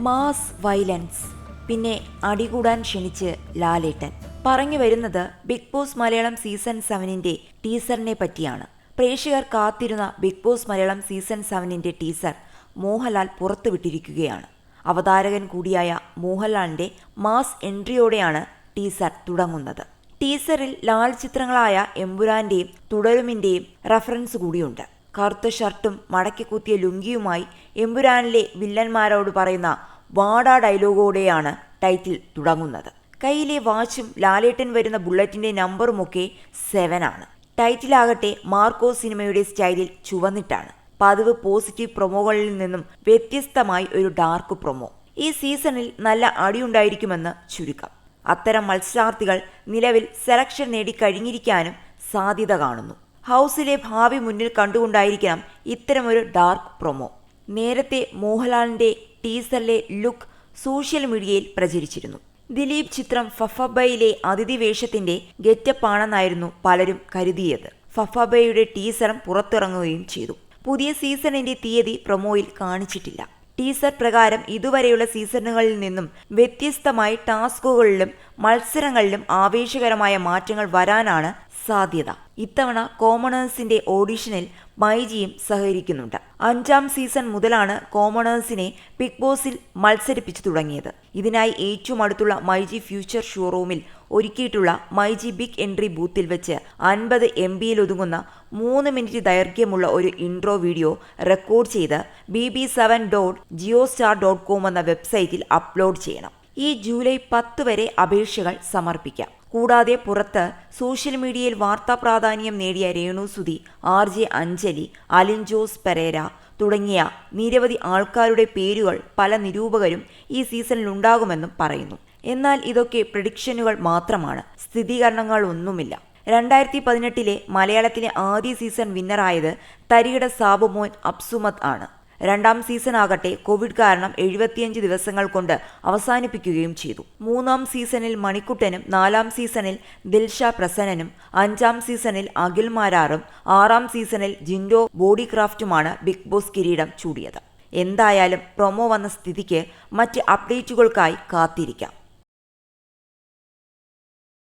Mass violence പിന്നെ അടികൂടാൻ ക്ഷണിച്ച് ലാലേട്ടൻ. പറഞ്ഞു വരുന്നത് ബിഗ് ബോസ് മലയാളം സീസൺ സെവനിന്റെ ടീസറിനെ പറ്റിയാണ്. പ്രേക്ഷകർ കാത്തിരുന്ന ബിഗ് ബോസ് മലയാളം സീസൺ സെവനിന്റെ ടീസർ മോഹൻലാൽ പുറത്തുവിട്ടിരിക്കുകയാണ്. അവതാരകൻ കൂടിയായ മോഹൻലാലിന്റെ മാസ് എൻട്രിയോടെയാണ് ടീസർ തുടങ്ങുന്നത്. ടീസറിൽ ലാൽ ചിത്രങ്ങളായ എമ്പുരാന്റെയും തുടരുമിന്റെയും റഫറൻസ് കൂടിയുണ്ട്. കറുത്ത ഷർട്ടും മടക്കിക്കുത്തിയ ലുങ്കിയുമായി എമ്പുരാനിലെ വില്ലന്മാരോട് പറയുന്ന വാടാ ഡയലോഗോടെയാണ് ടൈറ്റിൽ തുടങ്ങുന്നത്. കയ്യിലെ വാച്ചും ലാലേട്ടൻ വരുന്ന ബുള്ളറ്റിന്റെ നമ്പറുമൊക്കെ സെവൻ ആണ് ടൈറ്റിലാകട്ടെ മാർക്കോ സിനിമയുടെ സ്റ്റൈലിൽ ചുവന്നിട്ടാണ്. പതിവ് പോസിറ്റീവ് പ്രൊമോകളിൽ നിന്നും വ്യത്യസ്തമായി ഒരു ഡാർക്ക് പ്രൊമോ. ഈ സീസണിൽ നല്ല അടിയുണ്ടായിരിക്കുമെന്ന് ചുരുക്കം. അത്തരം മത്സരാർത്ഥികൾ നിലവിൽ സെലക്ഷൻ നേടിക്കഴിഞ്ഞിരിക്കാനും സാധ്യത കാണുന്നു. ഹൗസിലെ ഭാവി മുന്നിൽ കണ്ടുകൊണ്ടായിരിക്കണം ഇത്തരമൊരു ഡാർക്ക് പ്രൊമോ. നേരത്തെ മോഹൻലാലിന്റെ ടീസറിലെ ലുക്ക് സോഷ്യൽ മീഡിയയിൽ പ്രചരിച്ചിരുന്നു. ദിലീപ് ചിത്രം ഫഫബയിലെ അതിഥി വേഷത്തിന്റെ ഗെറ്റപ്പാണെന്നായിരുന്നു പലരും കരുതിയത്. ഫഫബയുടെ ടീസറും പുറത്തിറങ്ങുകയും ചെയ്തു. പുതിയ സീസണിന്റെ തീയതി പ്രൊമോയിൽ കാണിച്ചിട്ടില്ല. ടീസർ പ്രകാരം ഇതുവരെയുള്ള സീസണുകളിൽ നിന്നും വ്യത്യസ്തമായി ടാസ്കുകളിലും മത്സരങ്ങളിലും ആവേശകരമായ മാറ്റങ്ങൾ വരാനാണ് സാധ്യത. ഇത്തവണ കോമണേഴ്സിന്റെ ഓഡിഷനിൽ മൈജിയും സഹകരിക്കുന്നുണ്ട്. അഞ്ചാം സീസൺ മുതലാണ് കോമണേഴ്സിനെ ബിഗ് ബോസിൽ മത്സരിപ്പിച്ചു തുടങ്ങിയത്. ഇതിനായി ഏറ്റവും അടുത്തുള്ള മൈജി ഫ്യൂച്ചർ ഷോറൂമിൽ ഒരുക്കിയിട്ടുള്ള മൈജി ബിഗ് എൻട്രി ബൂത്തിൽ വെച്ച് അൻപത് എം ബിയിൽ ഒതുങ്ങുന്ന മൂന്ന് മിനിറ്റ് ദൈർഘ്യമുള്ള ഒരു ഇൻട്രോ വീഡിയോ റെക്കോർഡ് ചെയ്ത് B B seven dot Jio star dot com എന്ന വെബ്സൈറ്റിൽ അപ്ലോഡ് ചെയ്യണം. ഈ ജൂലൈ പത്ത് വരെ അപേക്ഷകൾ സമർപ്പിക്കാം. കൂടാതെ പുറത്ത് സോഷ്യൽ മീഡിയയിൽ വാർത്താ പ്രാധാന്യം നേടിയ രേണു സുധി ആർ ജെ അഞ്ജലി അലിൻ ജോസ് പെരേര തുടങ്ങിയ നിരവധി ആൾക്കാരുടെ പേരുകൾ പല നിരൂപകരും ഈ സീസണിലുണ്ടാകുമെന്നും പറയുന്നു. എന്നാൽ ഇതൊക്കെ പ്രഡിക്ഷനുകൾ മാത്രമാണ്. സ്ഥിരീകരണങ്ങളൊന്നുമില്ല രണ്ടായിരത്തി പതിനെട്ടിലെ മലയാളത്തിലെ ആദ്യ സീസൺ വിന്നറായത് തരികിട സാബുമോൻ അബ്സുമത് ആണ്. രണ്ടാം സീസൺ ആകട്ടെ കോവിഡ് കാരണം എഴുപത്തിയഞ്ച് ദിവസങ്ങൾ കൊണ്ട് അവസാനിപ്പിക്കുകയും ചെയ്തു. മൂന്നാം സീസണിൽ മണിക്കുട്ടനും നാലാം സീസണിൽ ദിൽഷ പ്രസന്നനും അഞ്ചാം സീസണിൽ അഖിൽ മാരാറും ആറാം സീസണിൽ ജിൻഡോ ബോഡിക്രാഫ്റ്റുമാണ് ബിഗ് ബോസ് കിരീടം ചൂടിയത്. എന്തായാലും പ്രൊമോ വന്ന സ്ഥിതിക്ക് മറ്റ് അപ്ഡേറ്റുകൾക്കായി കാത്തിരിക്കാം.